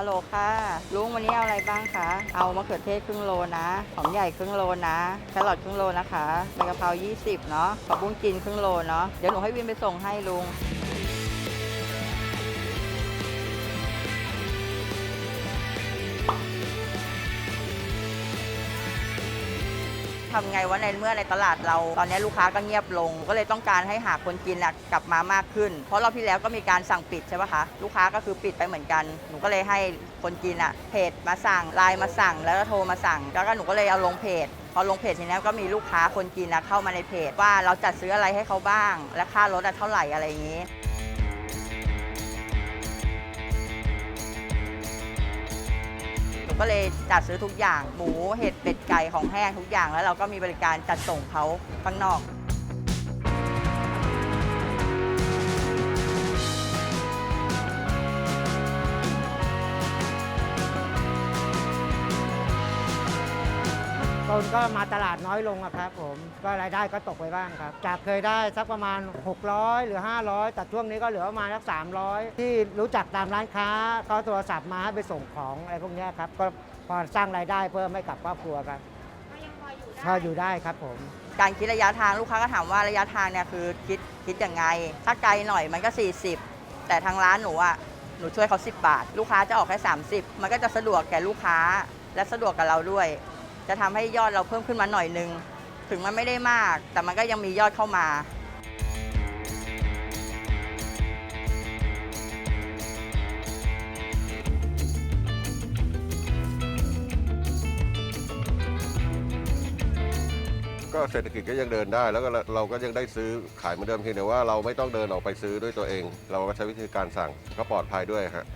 ฮัลโหลค่ะลุงวันนี้เอาอะไรบ้างคะ เอามะเขือเทศครึ่งโลนะ หอมใหญ่ครึ่งโลนะ แครอทครึ่งโลนะคะใบกะเพรา 20 เนาะผักบุ้งจีนครึ่งโลเนาะ เดี๋ยวหนูให้วินไปส่งให้ลุง ทำไงว่าในเมื่อในตลาดเรา ตอนนี้ลูกค้าก็เงียบลง ก็เลยต้องการให้หาคนกินนะกลับมามากขึ้น เพราะเรอบที่แล้วก็มีการสั่งปิดใช่ปะคะลูกค้าก็คือปิดไปเหมือนกัน หนูก็เลยให้คนกินอะเพจมาสั่งไลน์มาสั่ง แล้วก็โทรมาสั่ง แล้วก็หนูก็เลยเอาลงเพจพอลงเพจทีนี้ก็มีลูกค้าคนกินนะเข้ามาในเพจว่าเราจัดซื้ออะไรให้เขาบ้าง และค่ารถอะเท่าไหร่อะไรอย่างนี้ ก็เลยจัดซื้อทุกอย่างหมูเห็ดเป็ดไก่ของแห้งทุกอย่างแล้วเราก็มีบริการจัดส่งเขาข้างนอก คนก็มาตลาดน้อยลงอะครับผมก็รายได้ก็ตกไปบ้างครับ จากเคยได้สักประมาณ 600 หรือ 500 แต่ช่วงนี้ก็เหลือประมาณสัก 300 ที่รู้จักตามร้านค้าเขาโทรศัพท์มาให้ไปส่งของอะไรพวกเนี้ยครับก็พอสร้างรายได้เพิ่มให้กับครอบครัวครับพออยู่ได้ครับผมการคิดระยะทางลูกค้าก็ถามว่าระยะทางเนี่ยคือคิดคิดยังไง ถ้าไกลหน่อยมันก็ 40 แต่ทางร้านหนูอะหนูช่วยเขา10 บาท ลูกค้าจะออกแค่ 30 มันก็จะสะดวกแก่ลูกค้าและสะดวกกับเราด้วย จะทำให้ยอดเราเพิ่มขึ้นมาหน่อยนึง ถึงมันไม่ได้มาก แต่มันก็ยังมียอดเข้ามาก็เศรษฐกิจก็ยังเดินได้ แล้วก็เราก็ยังได้ซื้อขายเหมือนเดิมเพียงแต่ว่าเราไม่ต้องเดินออกไปซื้อด้วยตัวเอง เราก็ใช้วิธีการสั่งก็ปลอดภัยด้วยฮะ